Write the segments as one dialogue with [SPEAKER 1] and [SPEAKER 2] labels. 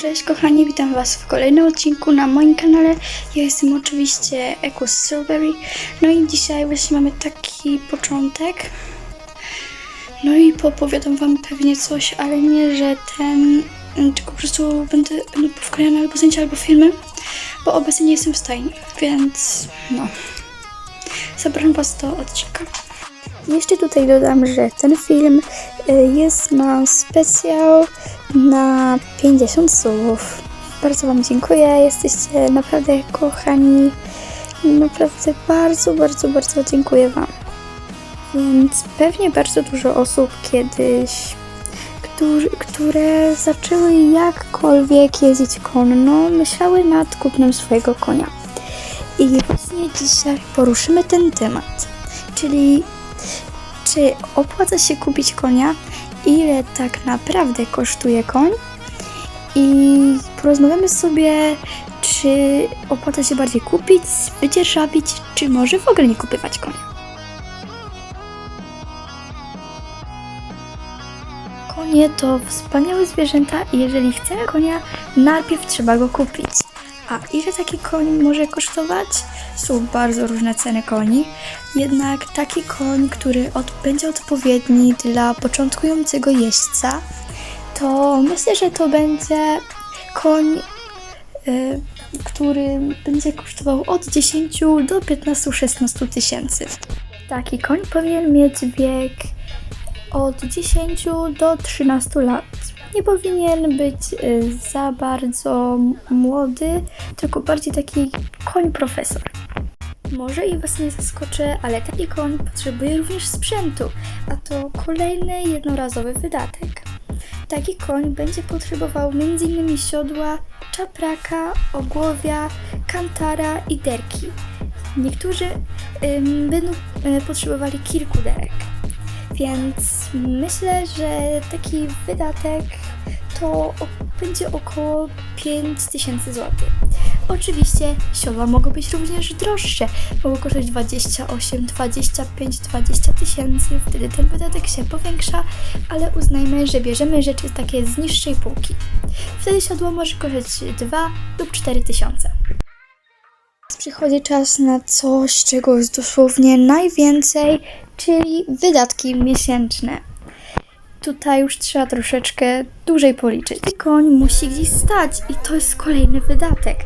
[SPEAKER 1] Cześć kochani, witam Was w kolejnym odcinku na moim kanale. Ja jestem oczywiście Ekus Silvery. No i dzisiaj właśnie mamy taki początek. No i popowiadam Wam pewnie coś, ale nie, że ten, tylko po prostu będę, będą powklejane albo zdjęcia, albo filmy, bo obecnie nie jestem w stajni, więc no. Zapraszam Was do odcinka. Jeszcze tutaj dodam, że ten film y, jest, ma specjal na 50 słów. Bardzo Wam dziękuję, jesteście naprawdę kochani. Naprawdę bardzo, bardzo, bardzo dziękuję Wam. Więc pewnie bardzo dużo osób kiedyś, które zaczęły jakkolwiek jeździć konno, myślały nad kupnem swojego konia. I właśnie dzisiaj poruszymy ten temat, czyli czy opłaca się kupić konia, ile tak naprawdę kosztuje koń i porozmawiamy sobie, czy opłaca się bardziej kupić, wydzierżawić, czy może w ogóle nie kupywać konia. Konie to wspaniałe zwierzęta i jeżeli chcemy konia, najpierw trzeba go kupić. A ile taki koń może kosztować? Są bardzo różne ceny koni, jednak taki koń, który od, będzie odpowiedni dla początkującego jeźdźca, to myślę, że to będzie koń, y, który będzie kosztował od 10 do 15-16 tysięcy. Taki koń powinien mieć wiek od 10 do 13 lat. Nie powinien być y, za bardzo młody, tylko bardziej taki koń profesor. Może i Was nie zaskoczę, ale taki koń potrzebuje również sprzętu, a to kolejny jednorazowy wydatek. Taki koń będzie potrzebował m.in. siodła, czapraka, ogłowia, kantara i derki. Niektórzy ym, będą y, potrzebowali kilku derek. Więc myślę, że taki wydatek to będzie około 5000 zł. Oczywiście siodła mogą być również droższe. Mogą kosztować 28, 25, 20 tysięcy. Wtedy ten wydatek się powiększa, ale uznajmy, że bierzemy rzeczy takie z niższej półki. Wtedy siodło może kosztować 2 lub 4 tysiące. Przychodzi czas na coś, czego jest dosłownie najwięcej, czyli wydatki miesięczne. Tutaj już trzeba troszeczkę dłużej policzyć. Koń musi gdzieś stać i to jest kolejny wydatek.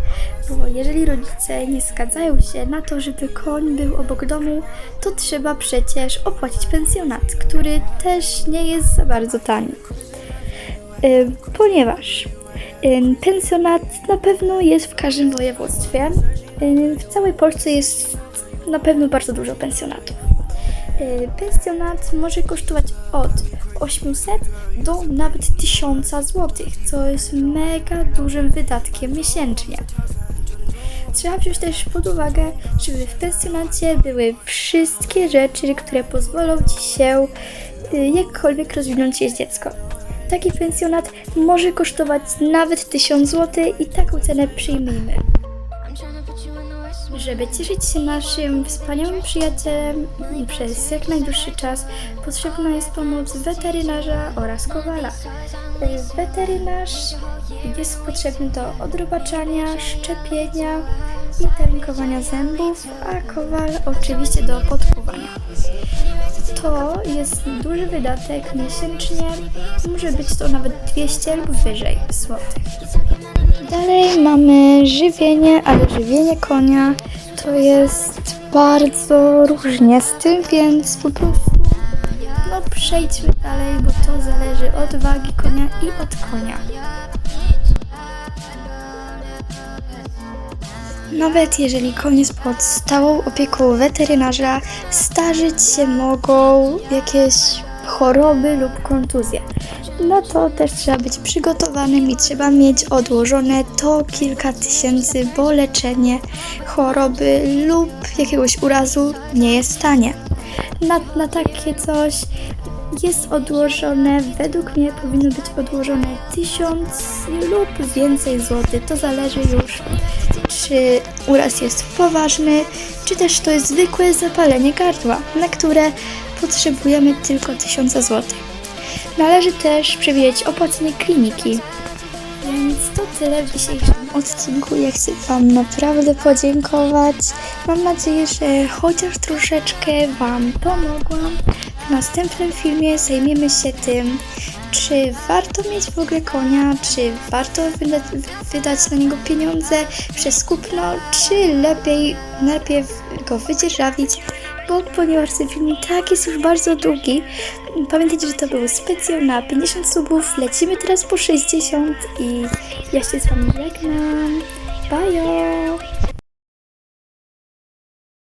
[SPEAKER 1] Bo jeżeli rodzice nie zgadzają się na to, żeby koń był obok domu, to trzeba przecież opłacić pensjonat, który też nie jest za bardzo tani. Y, ponieważ y, pensjonat na pewno jest w każdym województwie. Y, W całej Polsce jest na pewno bardzo dużo pensjonatów. Y, Pensjonat może kosztować od 800 do nawet 1000 zł, co jest mega dużym wydatkiem miesięcznie. Trzeba wziąć też pod uwagę, żeby w pensjonacie były wszystkie rzeczy, które pozwolą Ci się y, jakkolwiek rozwinąć jest dziecko. Taki pensjonat może kosztować nawet 1000 zł i taką cenę przyjmijmy. Żeby cieszyć się naszym wspaniałym przyjacielem przez jak najdłuższy czas, potrzebna jest pomoc weterynarza oraz kowala. Weterynarz jest potrzebny do odrobaczania, szczepienia i talinkowania zębów, a kowal oczywiście do podkuwania. To jest duży wydatek miesięcznie, może być to nawet 200 lub wyżej złotych. Dalej mamy żywienie, ale żywienie konia to jest bardzo różnie z tym, więc po prostu no przejdźmy dalej, bo to zależy od wagi konia i od konia. Nawet jeżeli koń jest pod stałą opieką weterynarza, starzyć się mogą jakieś choroby lub kontuzje. Na to też trzeba być przygotowanym i trzeba mieć odłożone to kilka tysięcy, bo leczenie choroby lub jakiegoś urazu nie jest tanie. Na, na takie coś jest odłożone, według mnie powinno być odłożone tysiąc lub więcej złotych. To zależy już, czy uraz jest poważny, czy też to jest zwykłe zapalenie gardła, na które potrzebujemy tylko 1000 złotych. Należy też przewidzieć opłacenie kliniki, Więc to tyle w dzisiejszym odcinku. Ja chcę Wam naprawdę podziękować. Mam nadzieję, że chociaż troszeczkę Wam pomogłam. W następnym filmie zajmiemy się tym, czy warto mieć w ogóle konia, czy warto wyda wydać na niego pieniądze przez kupno, czy lepiej najpierw go wydzierżawić, bo ponieważ ten film tak jest już bardzo długi, pamiętajcie, że to był specjal na 50 subów, lecimy teraz po 60 i ja się z Wami żegnam. Bye!